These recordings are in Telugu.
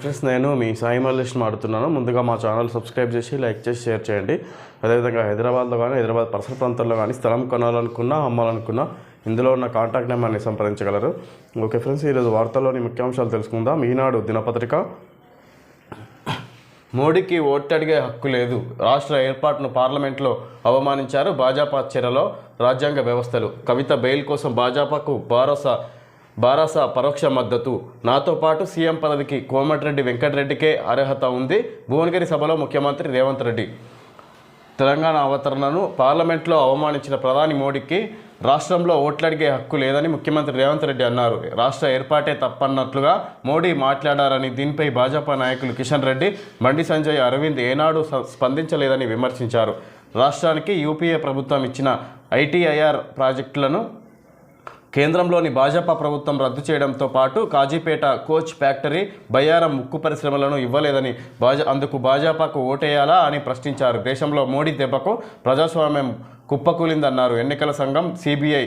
ఫ్రెండ్స్ నేను మీ సాయి మల్లేష్ మాడుతున్నాను ముందుగా మా ఛానల్ సబ్స్క్రైబ్ చేసి లైక్ చేసి షేర్ చేయండి. అదేవిధంగా హైదరాబాద్లో కానీ హైదరాబాద్ పరిసర ప్రాంతాల్లో కానీ స్థలం కొనాలనుకున్నా అమ్మాలనుకున్నా ఇందులో ఉన్న కాంటాక్ట్ నెంబర్ని సంప్రదించగలరు. ఓకే ఫ్రెండ్స్ ఈరోజు వార్తల్లోని ముఖ్యాంశాలు తెలుసుకుందాం. ఈనాడు దినపత్రిక. మోడీకి ఓట్టడిగే హక్కు లేదు. రాష్ట్ర ఏర్పాటును పార్లమెంట్లో అవమానించారు భాజపా చర్యలో రాజ్యాంగ వ్యవస్థలు. కవిత బెయిల్ కోసం భాజపాకు భరోసా బారాస పరోక్ష మద్దతు. నాతో పాటు సీఎం పదవికి కోమటిరెడ్డి వెంకటరెడ్డికే అర్హత ఉంది. భువనగిరి సభలో ముఖ్యమంత్రి రేవంత్ రెడ్డి. తెలంగాణ అవతరణను పార్లమెంట్లో అవమానించిన ప్రధాని మోడీకి రాష్ట్రంలో ఓట్లడిగే హక్కు లేదని ముఖ్యమంత్రి రేవంత్ రెడ్డి అన్నారు. రాష్ట్ర ఏర్పాటే తప్పన్నట్లుగా మోడీ మాట్లాడారని దీనిపై భాజపా నాయకులు కిషన్ రెడ్డి బండి సంజయ్ అరవింద్ ఏనాడు స్పందించలేదని విమర్శించారు. రాష్ట్రానికి యూపీఏ ప్రభుత్వం ఇచ్చిన ఐటీఐఆర్ ప్రాజెక్టులను కేంద్రంలోని భాజపా ప్రభుత్వం రద్దు చేయడంతో పాటు కాజీపేట కోచ్ ఫ్యాక్టరీ బయ్యారం ముక్కు పరిశ్రమలను ఇవ్వలేదని భాజ అందుకు భాజపాకు ఓటేయాలా అని ప్రశ్నించారు. దేశంలో మోడీ దెబ్బకు ప్రజాస్వామ్యం కుప్పకూలిందన్నారు. ఎన్నికల సంఘం సిబిఐ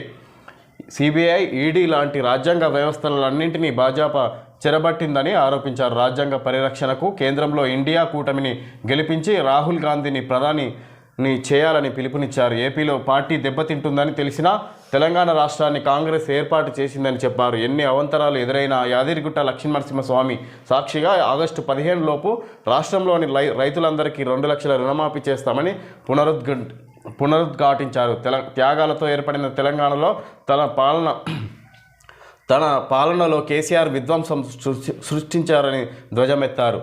సిబిఐ ఈడీ లాంటి రాజ్యాంగ వ్యవస్థలన్నింటినీ భాజపా చెరబట్టిందని ఆరోపించారు. రాజ్యాంగ పరిరక్షణకు కేంద్రంలో ఇండియా కూటమిని గెలిపించి రాహుల్ గాంధీని ప్రధానిని చేయాలని పిలుపునిచ్చారు. ఏపీలో పార్టీ దెబ్బతింటుందని తెలిసినా తెలంగాణ రాష్ట్రాన్ని కాంగ్రెస్ ఏర్పాటు చేసిందని చెప్పారు. ఎన్ని అవంతరాలు ఎదురైనా యాదగిరిగుట్ట లక్ష్మీనరసింహస్వామి సాక్షిగా ఆగస్టు పదిహేను లోపు రాష్ట్రంలోని రై రైతులందరికీ రెండు లక్షల రుణమాఫీ చేస్తామని పునరుద్ఘ పునరుద్ఘాటించారు. తెల త్యాగాలతో ఏర్పడిన తెలంగాణలో తన పాలన తన పాలనలో కేసీఆర్ విధ్వంసం సృష్టించారని ధ్వజమెత్తారు.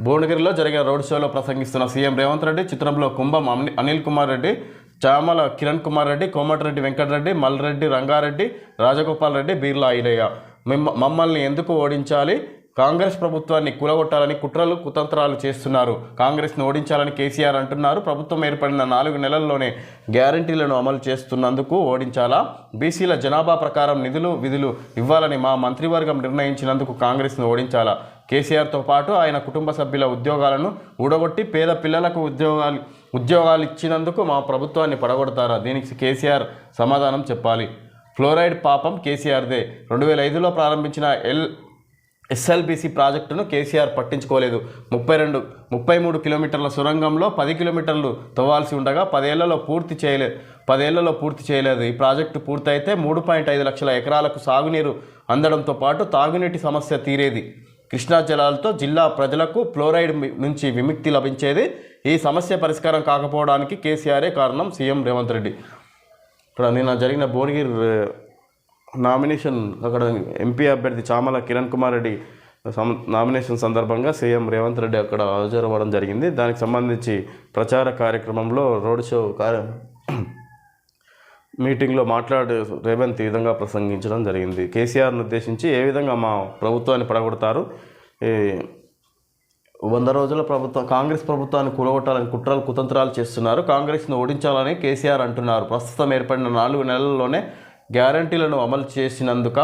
భువనగిరిలో జరిగిన రోడ్ షోలో ప్రసంగిస్తున్న సీఎం రేవంత్ రెడ్డి చిత్రంలో కుంభం అని- అనిల్ కుమార్ రెడ్డి చామల కిరణ్ కుమార్ రెడ్డి కోమటిరెడ్డి వెంకటరెడ్డి మల్రెడ్డి రంగారెడ్డి రాజగోపాల్ రెడ్డి బీర్లా ఐలయ్య మిమ్మ మమ్మల్ని ఎందుకు ఓడించాలి? కాంగ్రెస్ ప్రభుత్వాన్ని కూలగొట్టాలని కుట్రలు కుతంత్రాలు చేస్తున్నారు. కాంగ్రెస్ను ఓడించాలని కేసీఆర్ అంటున్నారు. ప్రభుత్వం ఏర్పడిన నాలుగు నెలల్లోనే గ్యారంటీలను అమలు చేస్తున్నందుకు ఓడించాలా? బీసీల జనాభా ప్రకారం నిధులు విధులు ఇవ్వాలని మా మంత్రివర్గం నిర్ణయించినందుకు కాంగ్రెస్ను ఓడించాలా? కేసీఆర్తో పాటు ఆయన కుటుంబ సభ్యుల ఉద్యోగాలను ఊడగొట్టి పేద పిల్లలకు ఉద్యోగాలు ఉద్యోగాలు ఇచ్చినందుకు మా ప్రభుత్వాన్ని పడగొడతారా? దీనికి కేసీఆర్ సమాధానం చెప్పాలి. ఫ్లోరైడ్ పాపం కేసీఆర్దే. రెండు వేల ఐదులో ప్రారంభించిన ఎల్ ఎస్ఎల్బిసి ప్రాజెక్టును కేసీఆర్ పట్టించుకోలేదు. ముప్పై రెండు ముప్పై మూడు కిలోమీటర్ల సొరంగంలో పది కిలోమీటర్లు తవ్వాల్సి ఉండగా పదేళ్ళలో పూర్తి చేయలే పదేళ్ళలో పూర్తి చేయలేదు. ఈ ప్రాజెక్టు పూర్తయితే మూడు పాయింట్ ఐదు లక్షల ఎకరాలకు సాగునీరు అందడంతో పాటు తాగునీటి సమస్య తీరేది. కృష్ణా జలాలతో జిల్లా ప్రజలకు ఫ్లోరైడ్ నుంచి విముక్తి లభించేది ఈ సమస్య పరిష్కారం కాకపోవడానికి కేసీఆరే కారణం సీఎం రేవంత్ రెడ్డి. ఇక్కడ నిన్న జరిగిన భువనగిరి నామినేషన్ అక్కడ ఎంపీ అభ్యర్థి చామల కిరణ్ కుమార్ రెడ్డి సం- నామినేషన్ సందర్భంగా సీఎం రేవంత్ రెడ్డి అక్కడ హాజరవ్వడం జరిగింది. దానికి సంబంధించి ప్రచార కార్యక్రమంలో రోడ్ షో కార్య మీటింగ్లో మాట్లాడే రేవంత్ ఈ విధంగా ప్రసంగించడం జరిగింది. కేసీఆర్ను ఉద్దేశించి ఏ విధంగా మా ప్రభుత్వాన్ని పడగొడతారు? ఈ వంద రోజుల ప్రభుత్వం కాంగ్రెస్ ప్రభుత్వాన్ని కూలగొట్టాలని కుట్రలు కుతంత్రాలు చేస్తున్నారు. కాంగ్రెస్ను ఓడించాలని కేసీఆర్ అంటున్నారు. ప్రస్తుతం ఏర్పడిన నాలుగు నెలల్లోనే గ్యారంటీలను అమలు చేసినందుక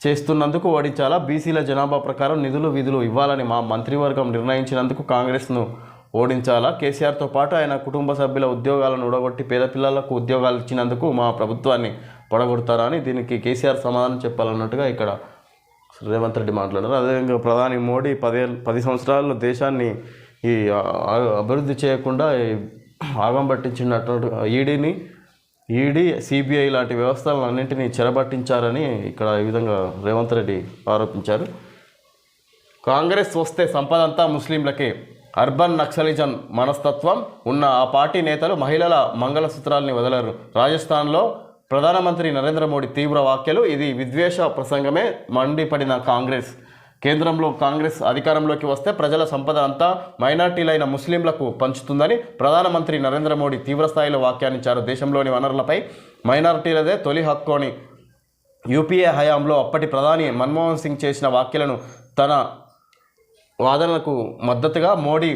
చేస్తున్నందుకు ఓడించాలా? బీసీల జనాభా ప్రకారం నిధులు విధులు ఇవ్వాలని మా మంత్రివర్గం నిర్ణయించినందుకు కాంగ్రెస్ను ఓడించాలా? కేసీఆర్తో పాటు ఆయన కుటుంబ సభ్యుల ఉద్యోగాలను ఊడగొట్టి పేద పిల్లలకు ఉద్యోగాలు ఇచ్చినందుకు మా ప్రభుత్వాన్ని పడగొడతారా అని దీనికి కేసీఆర్ సమాధానం చెప్పాలన్నట్టుగా ఇక్కడ రేవంత్ రెడ్డి మాట్లాడారు. అదేవిధంగా ప్రధాని మోడీ పదేళ్ళు పది సంవత్సరాల్లో దేశాన్ని ఈ అభివృద్ధి చేయకుండా ఈ ఆగం పట్టించినటువంటి ఈడీని ఈడీ సిబిఐ లాంటి వ్యవస్థలను అన్నింటినీ చెరబట్టించారని ఇక్కడ ఈ విధంగా రేవంత్ రెడ్డి ఆరోపించారు. కాంగ్రెస్ వస్తే సంపద అంతా ముస్లింలకే. అర్బన్ నక్సలిజం మనస్తత్వం ఉన్న ఆ పార్టీ నేతలు మహిళల మంగళసూత్రాల్ని వదలరు. రాజస్థాన్లో ప్రధానమంత్రి నరేంద్ర మోడీ తీవ్ర వ్యాఖ్యలు. ఇది విద్వేష ప్రసంగమే. మండిపడిన కాంగ్రెస్. కేంద్రంలో కాంగ్రెస్ అధికారంలోకి వస్తే ప్రజల సంపద అంతా మైనార్టీలైన ముస్లింలకు పంచుతుందని ప్రధానమంత్రి నరేంద్ర మోడీ తీవ్రస్థాయిలో వ్యాఖ్యానించారు. దేశంలోని వనరులపై మైనారిటీలదే తొలి హక్కు అని యూపీఏ హయాంలో అప్పటి ప్రధాని మన్మోహన్ సింగ్ చేసిన వ్యాఖ్యలను తన వాదనలకు మద్దతుగా మోడీ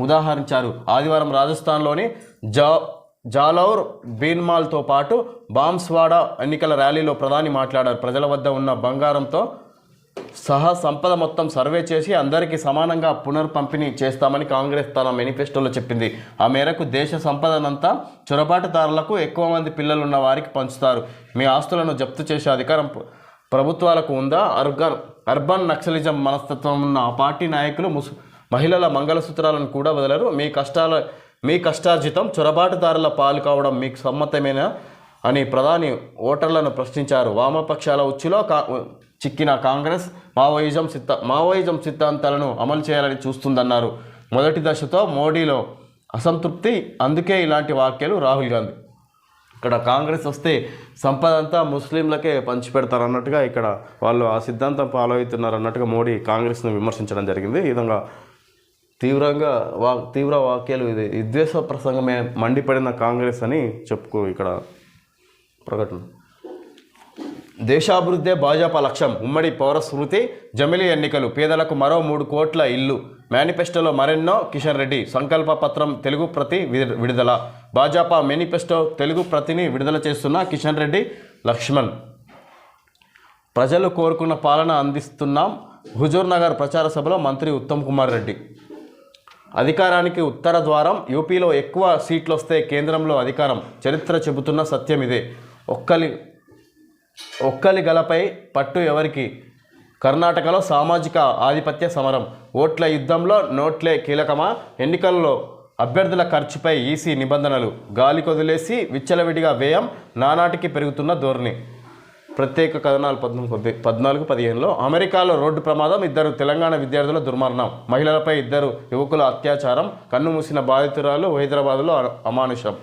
ఉదాహరించారు. ఆదివారం రాజస్థాన్లోని జా జాలౌర్ బీన్మాల్తో పాటు బాంస్వాడ ఎన్నికల ర్యాలీలో ప్రధాని మాట్లాడారు. ప్రజల వద్ద ఉన్న బంగారంతో సహా సంపద మొత్తం సర్వే చేసి అందరికీ సమానంగా పునర్పంపిణీ చేస్తామని కాంగ్రెస్ తన మేనిఫెస్టోలో చెప్పింది. ఆ మేరకు దేశ సంపదనంతా చొరబాటుదారులకు ఎక్కువ మంది పిల్లలున్న వారికి పంచుతారు. మీ ఆస్తులను జప్తు చేసే అధికారం ప్రభుత్వాలకు ఉందా? అర్బన్ అర్బన్ నక్సలిజం మనస్తత్వం ఉన్న ఆ పార్టీ నాయకులు ముసు మహిళల మంగళసూత్రాలను కూడా వదలరు. మీ కష్టాల మీ కష్టార్జితం చొరబాటుదారుల పాలు కావడం మీకు సమ్మతమేనా? అని ప్రధాని ఓటర్లను ప్రశ్నించారు. వామపక్షాల ఉచ్చులో కా చిక్కిన కాంగ్రెస్ మావోయిజం సిద్ధ మావోయిజం సిద్ధాంతాలను అమలు చేయాలని చూస్తుందన్నారు. మొదటి దశతో మోడీలో అసంతృప్తి అందుకే ఇలాంటి వ్యాఖ్యలు రాహుల్ గాంధీ. ఇక్కడ కాంగ్రెస్ వస్తే సంపద అంతా ముస్లింలకే పంచిపెడతారు అన్నట్టుగా ఇక్కడ వాళ్ళు ఆ సిద్ధాంతం ఫాలో అవుతున్నారు అన్నట్టుగా మోడీ కాంగ్రెస్ను విమర్శించడం జరిగింది. ఈ విధంగా తీవ్రంగా వా తీవ్ర వాక్యాలు ఇది విద్వేష ప్రసంగమే మండిపడిన కాంగ్రెస్ అని చెప్పుకో ఇక్కడ ప్రకటన. దేశాభివృద్ధే భాజపా లక్ష్యం ఉమ్మడి పౌర స్మృతి జమిలీ ఎన్నికలు పేదలకు మరో మూడు కోట్ల ఇల్లు మేనిఫెస్టోలో మరెన్నో కిషన్ రెడ్డి సంకల్ప పత్రం తెలుగు ప్రతి విడుదల. భాజపా మేనిఫెస్టో తెలుగు ప్రతిని విడుదల చేస్తున్న కిషన్ రెడ్డి లక్ష్మణ్. ప్రజలు కోరుకున్న పాలన అందిస్తున్నాం. హుజూర్ నగర్ ప్రచార సభలో మంత్రి ఉత్తమ్ కుమార్ రెడ్డి. అధికారానికి ఉత్తర ద్వారం. యూపీలో ఎక్కువ సీట్లు వస్తే కేంద్రంలో అధికారం. చరిత్ర చెబుతున్న సత్యం ఇదే. ఒక్కలి ఒక్కలి గలపై పట్టు ఎవరికి? కర్ణాటకలో సామాజిక ఆధిపత్య సమరం. ఓట్ల యుద్ధంలో నోట్లే కీలకమా? ఎన్నికల్లో అభ్యర్థుల ఖర్చుపై ఈసీ నిబంధనలు. గాలి కొదిలేసి విచ్చలవిడిగా వ్యయం నానాటికి పెరుగుతున్న ధోరణి. ప్రత్యేక కథనాలు పద్నాలుగు పద్నాలుగు పదిహేనులో అమెరికాలో రోడ్డు ప్రమాదం ఇద్దరు తెలంగాణ విద్యార్థుల దుర్మరణం. మహిళలపై ఇద్దరు యువకుల అత్యాచారం కన్ను మూసిన బాధితురాలు హైదరాబాద్లో అమానుషం.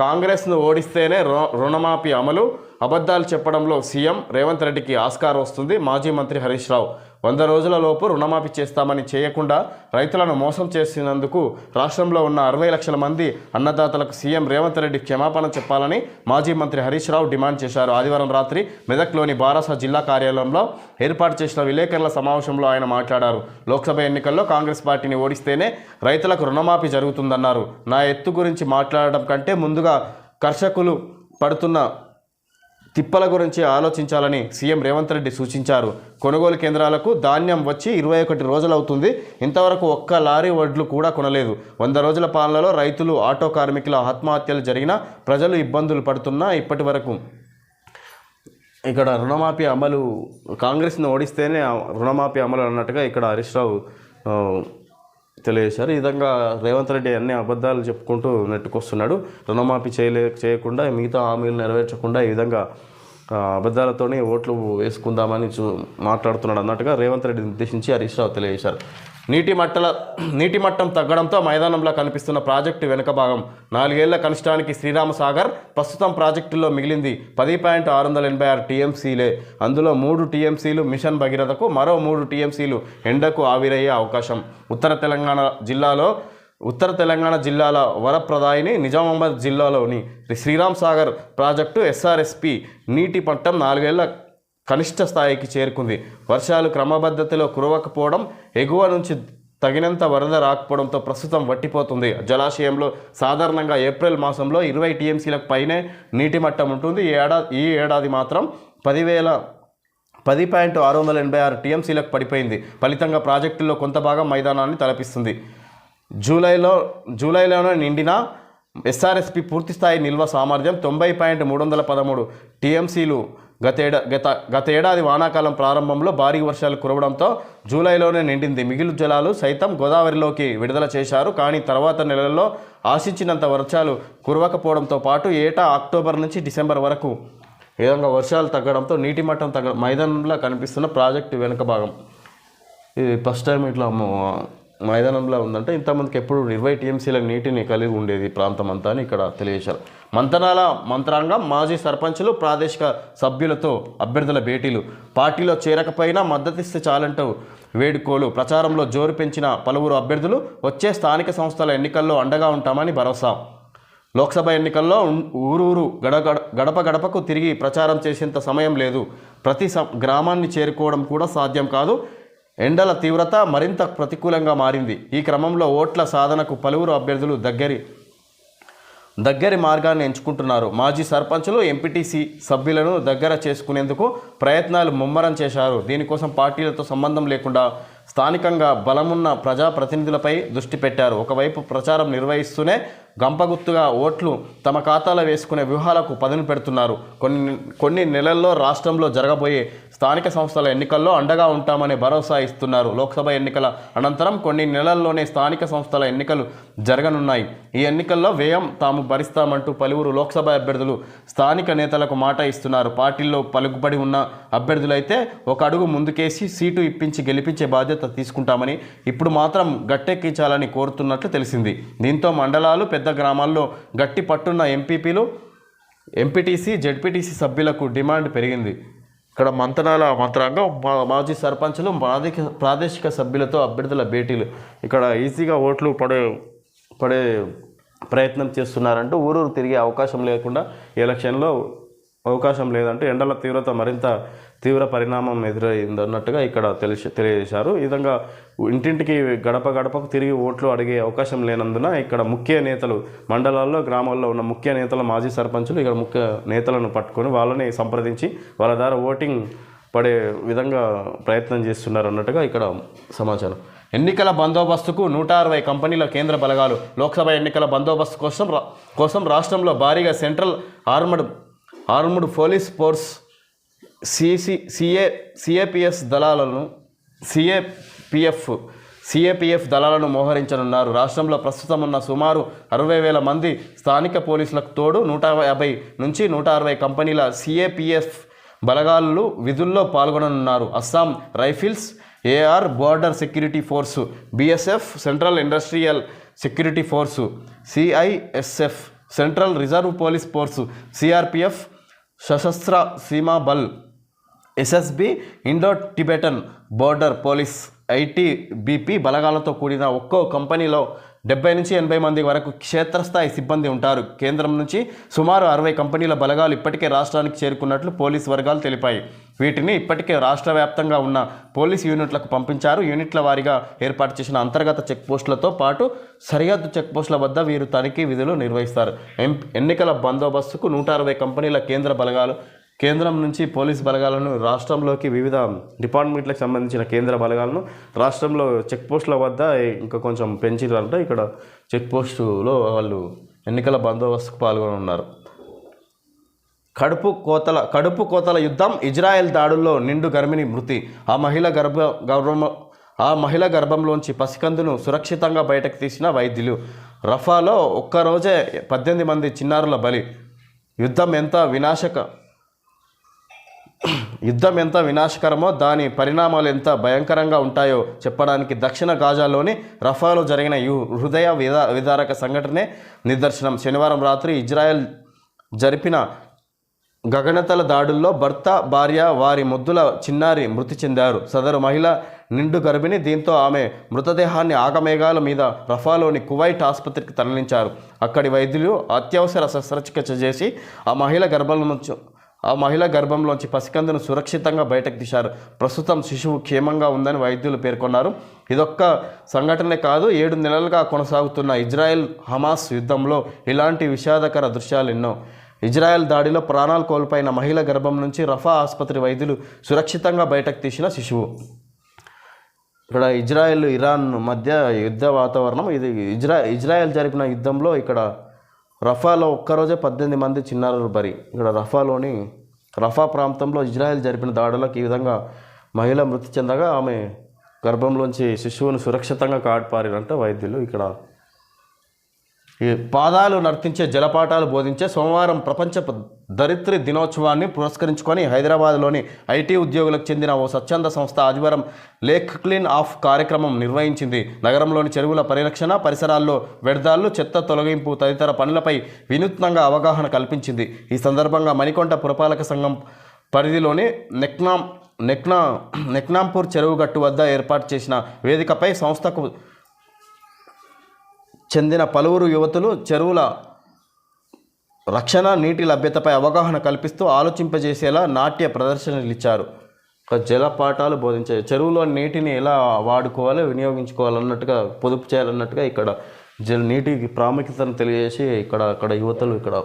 కాంగ్రెస్ను ఓడిస్తేనే రుణమాఫీ అమలు. అబద్ధాలు చెప్పడంలో సీఎం రేవంత్ రెడ్డికి ఆస్కార్ వస్తుంది మాజీ మంత్రి హరీష్ రావు. వంద రోజుల లోపు రుణమాఫీ చేస్తామని చేయకుండా రైతులను మోసం చేసినందుకు రాష్ట్రంలో ఉన్న అరవై లక్షల మంది అన్నదాతలకు సీఎం రేవంత్ రెడ్డి క్షమాపణ చెప్పాలని మాజీ మంత్రి హరీష్ రావు డిమాండ్ చేశారు. ఆదివారం రాత్రి మెదక్లోని బారాస జిల్లా కార్యాలయంలో ఏర్పాటు చేసిన విలేకరుల సమావేశంలో ఆయన మాట్లాడారు. లోక్సభ ఎన్నికల్లో కాంగ్రెస్ పార్టీని ఓడిస్తేనే రైతులకు రుణమాఫీ జరుగుతుందన్నారు. నా ఎత్తు గురించి మాట్లాడడం కంటే ముందుగా కర్షకులు పడుతున్న తిప్పల గురించి ఆలోచించాలని సీఎం రేవంత్ రెడ్డి సూచించారు. కొనుగోలు కేంద్రాలకు ధాన్యం వచ్చి ఇరవై ఒకటి రోజులవుతుంది. ఇంతవరకు ఒక్క లారీ వడ్లు కూడా కొనలేదు. వంద రోజుల పాలనలో రైతులు ఆటో కార్మికుల ఆత్మహత్యలు జరిగినా ప్రజలు ఇబ్బందులు పడుతున్నా ఇప్పటి వరకు. ఇక్కడ రుణమాఫీ అమలు కాంగ్రెస్ని ఓడిస్తేనే రుణమాఫీ అమలు అన్నట్టుగా ఇక్కడ హరీష్ రావు తెలియజేశారు. ఈ విధంగా రేవంత్ రెడ్డి అన్ని అబద్ధాలు చెప్పుకుంటూ నెట్టుకొస్తున్నాడు. రుణమాఫీ చేయలే చేయకుండా మిగతా హామీలు నెరవేర్చకుండా ఈ విధంగా అబద్ధాలతోనే ఓట్లు వేసుకుందామని చూ మాట్లాడుతున్నాడు అన్నట్టుగా రేవంత్ రెడ్డిని ఉద్దేశించి హరీష్ రావు తెలియజేశారు. నీటి మట్టల నీటి మట్టం తగ్గడంతో మైదానంలో కనిపిస్తున్న ప్రాజెక్టు వెనుక భాగం నాలుగేళ్ళ కనిష్టానికి శ్రీరామసాగర్ ప్రస్తుతం ప్రాజెక్టులో మిగిలింది పది పాయింట్ ఆరు వందల ఎనభై ఆరు టీఎంసీలే. అందులో మూడు టీఎంసీలు మిషన్ భగీరథకు మరో మూడు టీఎంసీలు ఎండకు ఆవిరయ్యే అవకాశం. ఉత్తర తెలంగాణ జిల్లాలో ఉత్తర తెలంగాణ జిల్లాల వరప్రదాయిని నిజామాబాద్ జిల్లాలోని శ్రీరామ్ సాగర్ ప్రాజెక్టు ఎస్ఆర్ఎస్పి నీటి మట్టం నాలుగేళ్ళ కనిష్ట స్థాయికి చేరుకుంది. వర్షాలు క్రమబద్ధతిలో కురవకపోవడం ఎగువ నుంచి తగినంత వరద రాకపోవడంతో ప్రస్తుతం వట్టిపోతుంది. జలాశయంలో సాధారణంగా ఏప్రిల్ మాసంలో ఇరవై టీఎంసీలకు పైనే నీటి మట్టం ఉంటుంది. ఈ ఏడాది ఈ ఏడాది మాత్రం పదివేల పది పాయింట్ ఆరు వందల ఎనభై ఆరు టీఎంసీలకు పడిపోయింది. ఫలితంగా ప్రాజెక్టుల్లో కొంత భాగం మైదానాన్ని తలపిస్తుంది. జూలైలో జూలైలోనే నిండిన ఎస్ఆర్ఎస్పి పూర్తిస్థాయి నిల్వ సామర్థ్యం తొంభై పాయింట్ మూడు వందల పదమూడు టీఎంసీలు గతేడా గత గత ఏడాది వానాకాలం ప్రారంభంలో భారీ వర్షాలు కురవడంతో జూలైలోనే నిండింది. మిగిలిన జలాలు సైతం గోదావరిలోకి విడుదల చేశారు. కానీ తర్వాత నెలల్లో ఆశించినంత వర్షాలు కురవకపోవడంతో పాటు ఏటా అక్టోబర్ నుంచి డిసెంబర్ వరకు ఈ విధంగా వర్షాలు తగ్గడంతో నీటి మట్టం తగ్గ మైదానంలో కనిపిస్తున్న ప్రాజెక్టు వెనుక భాగం. ఇది ఫస్ట్ టైం ఇట్లా మైదానంలో ఉందంటే ఇంతమందికి ఎప్పుడు ఇరవై టీఎంసీల నీటిని కలిగి ఉండేది ప్రాంతం అంతా అని ఇక్కడ తెలియజేశారు. మంతనాల మంత్రాంగం మాజీ సర్పంచులు ప్రాదేశిక సభ్యులతో అభ్యర్థుల భేటీలు. పార్టీలో చేరకపోయినా మద్దతిస్తే చాలంటూ వేడుకోలు. ప్రచారంలో జోరు పెంచిన పలువురు అభ్యర్థులు వచ్చే స్థానిక సంస్థల ఎన్నికల్లో అండగా ఉంటామని భరోసా. లోక్సభ ఎన్నికల్లో ఊరూరు గడగడ గడ- గడప గడపకు తిరిగి ప్రచారం చేసేంత సమయం లేదు. ప్రతి స- గ్రామాన్ని చేరుకోవడం కూడా సాధ్యం కాదు. ఎండల తీవ్రత మరింత ప్రతికూలంగా మారింది. ఈ క్రమంలో ఓట్ల సాధనకు పలువురు అభ్యర్థులు దగ్గరి దగ్గరి మార్గాన్ని ఎంచుకుంటున్నారు. మాజీ సర్పంచులు ఎంపీటీసీ సభ్యులను దగ్గర చేసుకునేందుకు ప్రయత్నాలు ముమ్మరం చేశారు. దీనికోసం పార్టీలతో సంబంధం లేకుండా స్థానికంగా బలమున్న ప్రజాప్రతినిధులపై దృష్టి పెట్టారు. ఒకవైపు ప్రచారం నిర్వహిస్తూనే గంపగుత్తుగా ఓట్లు తమ ఖాతాలో వేసుకునే వ్యూహాలకు పదును పెడుతున్నారు. కొన్ని కొన్ని నెలల్లో రాష్ట్రంలో జరగబోయే స్థానిక సంస్థల ఎన్నికల్లో అండగా ఉంటామని భరోసా ఇస్తున్నారు. లోక్సభ ఎన్నికల అనంతరం కొన్ని నెలల్లోనే స్థానిక సంస్థల ఎన్నికలు జరగనున్నాయి. ఈ ఎన్నికల్లో వ్యయం తాము భరిస్తామంటూ పలువురు లోక్సభ అభ్యర్థులు స్థానిక నేతలకు మాట ఇస్తున్నారు. పార్టీల్లో పలుకుబడి ఉన్న అభ్యర్థులైతే ఒక అడుగు ముందుకేసి సీటు ఇప్పించి గెలిపించే బాధ్యత తీసుకుంటామని ఇప్పుడు మాత్రం గట్టెక్కించాలని కోరుతున్నట్లు తెలిసింది. దీంతో మండలాలు పెద్ద గ్రామాల్లో గట్టి పట్టున్న ఎంపీపీలు ఎంపీటీసీ జెడ్పీటీసీ సభ్యులకు డిమాండ్ పెరిగింది. ఇక్కడ మంతనాల మంత్రాంగం మా- మాజీ సర్పంచులు ప్రాదేశిక ప్రాదేశిక సభ్యులతో అభ్యర్థుల భేటీలు. ఇక్కడ ఈజీగా ఓట్లు పడే పడే ప్రయత్నం చేస్తున్నారంటూ ఊరూరు తిరిగే అవకాశం లేకుండా ఎలక్షన్లో అవకాశం లేదంటే ఎండల తీవ్రత మరింత తీవ్ర పరిణామం ఎదురైంది అన్నట్టుగా ఇక్కడ తెలిసి తెలియజేశారు. ఈ విధంగా ఇంటింటికి గడప గడపకు తిరిగి ఓట్లు అడిగే అవకాశం లేనందున ఇక్కడ ముఖ్య నేతలు మండలాల్లో గ్రామాల్లో ఉన్న ముఖ్య నేతల మాజీ సర్పంచులు ఇక్కడ ముఖ్య నేతలను పట్టుకొని వాళ్ళని సంప్రదించి వాళ్ళ ద్వారా ఓటింగ్ పడే విధంగా ప్రయత్నం చేస్తున్నారు అన్నట్టుగా ఇక్కడ సమాచారం. ఎన్నికల బందోబస్తుకు నూట అరవై కంపెనీల కేంద్ర బలగాలు. లోక్సభ ఎన్నికల బందోబస్తు కోసం కోసం రాష్ట్రంలో భారీగా central armed armed police force CC CA CAPS దళాలను సిఏపిఎఫ్ సిఏపిఎఫ్ దళాలను మోహరించనున్నారు. రాష్ట్రంలో ప్రస్తుతం ఉన్న సుమారు అరవై వేల మంది స్థానిక పోలీసులకు తోడు నూట యాభై నుంచి నూట అరవై కంపెనీల సిఏపిఎఫ్ బలగాలు విధుల్లో పాల్గొననున్నారు. Assam rifles AR border security force BSF central industrial security force CISF central reserve police force CRPF Sashastra Seema Bal SSB Indo Tibetan border police ITBP బలగాలతో కూడిన ఒక్కో కంపెనీలో డెబ్బై నుంచి ఎనభై మంది వరకు క్షేత్రస్థాయి సిబ్బంది ఉంటారు. కేంద్రం నుంచి సుమారు అరవై కంపెనీల బలగాలు ఇప్పటికే రాష్ట్రానికి చేరుకున్నట్లు పోలీస్ వర్గాలు తెలిపాయి. వీటిని ఇప్పటికే రాష్ట్ర వ్యాప్తంగా ఉన్న పోలీస్ యూనిట్లకు పంపించారు. యూనిట్ల వారీగా ఏర్పాటు చేసిన అంతర్గత చెక్ పోస్టులతో పాటు సరిహద్దు చెక్ పోస్టుల వద్ద వీరు తనిఖీ విధులు నిర్వహిస్తారు. ఎం- ఎన్నికల బందోబస్తుకు నూట అరవై కంపెనీల కేంద్ర బలగాలు కేంద్రం నుంచి పోలీస్ బలగాలను రాష్ట్రంలోకి వివిధ డిపార్ట్మెంట్లకు సంబంధించిన కేంద్ర బలగాలను రాష్ట్రంలో చెక్ పోస్టుల వద్ద ఇంకా కొంచెం పెంచారంటే ఇక్కడ చెక్ పోస్టులో వాళ్ళు ఎన్నికల బందోబస్తుకు పాల్గొనున్నారు. కడుపు కోతల కడుపు కోతల యుద్ధం ఇజ్రాయెల్ దాడుల్లో నిండు గర్భిణి మృతి. ఆ మహిళ గర్భ గర్భం ఆ మహిళ గర్భంలోంచి పసికందును సురక్షితంగా బయటకు తీసిన వైద్యులు. రఫాలో ఒక్కరోజే పద్దెనిమిది మంది చిన్నారుల బలి. యుద్ధం ఎంత వినాశక యుద్ధం ఎంత వినాశకరమో దాని పరిణామాలు ఎంత భయంకరంగా ఉంటాయో చెప్పడానికి దక్షిణ గాజాలోని రఫాలో జరిగిన ఈ హృదయ విదా విదారక సంఘటనే నిదర్శనం. శనివారం రాత్రి ఇజ్రాయెల్ జరిపిన గగనతల దాడుల్లో భర్త భార్య వారి ముద్దుల చిన్నారి మృతి చెందారు. సదరు మహిళ నిండు గర్భిణి దీంతో ఆమె మృతదేహాన్ని ఆగమేఘాల మీద రఫాలోని కువైట్ ఆసుపత్రికి తరలించారు. అక్కడి వైద్యులు అత్యవసర శస్త్రచికిత్స చేసి ఆ మహిళ గర్భంలో నుంచి ఆ మహిళ గర్భంలోంచి పసికందును సురక్షితంగా బయటకు తీశారు. ప్రస్తుతం శిశువు క్షేమంగా ఉందని వైద్యులు పేర్కొన్నారు. ఇదొక్క సంఘటనే కాదు ఏడు నెలలుగా కొనసాగుతున్న ఇజ్రాయెల్ హమాస్ యుద్ధంలో ఇలాంటి విషాదకర దృశ్యాలు ఎన్నో. ఇజ్రాయెల్ దాడిలో ప్రాణాలు కోల్పోయిన మహిళ గర్భం నుంచి రఫా ఆసుపత్రి వైద్యులు సురక్షితంగా బయటకు తీసిన శిశువు. ఇక్కడ ఇజ్రాయెల్ ఇరాన్ మధ్య యుద్ధ వాతావరణం. ఇది ఇజ్రా ఇజ్రాయెల్ జరిపిన యుద్ధంలో ఇక్కడ రఫాలో ఒక్కరోజే పద్దెనిమిది మంది చిన్నారులు బరి. ఇక్కడ రఫాలోని రఫా ప్రాంతంలో ఇజ్రాయెల్ జరిపిన దాడులకు ఈ విధంగా మహిళ మృతి చెందగా ఆమె గర్భంలోంచి శిశువును సురక్షితంగా కాపారినంటే వైద్యులు ఇక్కడ. పాదాలు నర్తించే జలపాటాలు బోధించే సోమవారం ప్రపంచ దరిత్రి దరిద్రి దినోత్సవాన్ని పురస్కరించుకొని హైదరాబాద్లోని ఐటీ ఉద్యోగులకు చెందిన ఓ స్వచ్ఛంద సంస్థ ఆదివారం లేక్ క్లీన్ ఆఫ్ కార్యక్రమం నిర్వహించింది. నగరంలోని చెరువుల పరిరక్షణ పరిసరాల్లో వ్యర్థాలు చెత్త తొలగింపు తదితర పనులపై వినూత్నంగా అవగాహన కల్పించింది. ఈ సందర్భంగా మణికొండ పురపాలక సంఘం పరిధిలోని నెక్నాం నెక్నా నెక్నాంపూర్ చెరువు గట్టు వద్ద ఏర్పాటు చేసిన వేదికపై సంస్థకు చెందిన పలువురు యువతులు చెరువుల రక్షణ నీటి లభ్యతపై అవగాహన కల్పిస్తూ ఆలోచింపజేసేలా నాట్య ప్రదర్శనలు ఇచ్చారు జలపాఠాలు బోధించాయి చెరువులో నీటిని ఎలా వాడుకోవాలి వినియోగించుకోవాలన్నట్టుగా పొదుపు చేయాలన్నట్టుగా ఇక్కడ జల నీటికి ప్రాముఖ్యతను తెలియజేసి ఇక్కడ అక్కడ యువతలు ఇక్కడ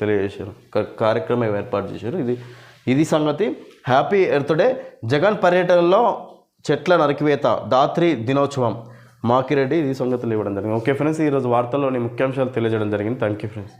తెలియజేశారు. కార్యక్రమం ఏర్పాటు చేశారు. ఇది ఇది సంగతి. హ్యాపీ ఎర్త్ డే జగన్ పర్యటనలో చెట్ల నరికివేత దాత్రి దినోత్సవం. మాకిరెడ్డి ఈ సంగతులు ఇవ్వడం జరిగింది. ఓకే ఫ్రెండ్స్ ఈరోజు వార్తల్లోని ముఖ్యాంశాలు తెలియజేయడం జరిగింది. Thank you friends.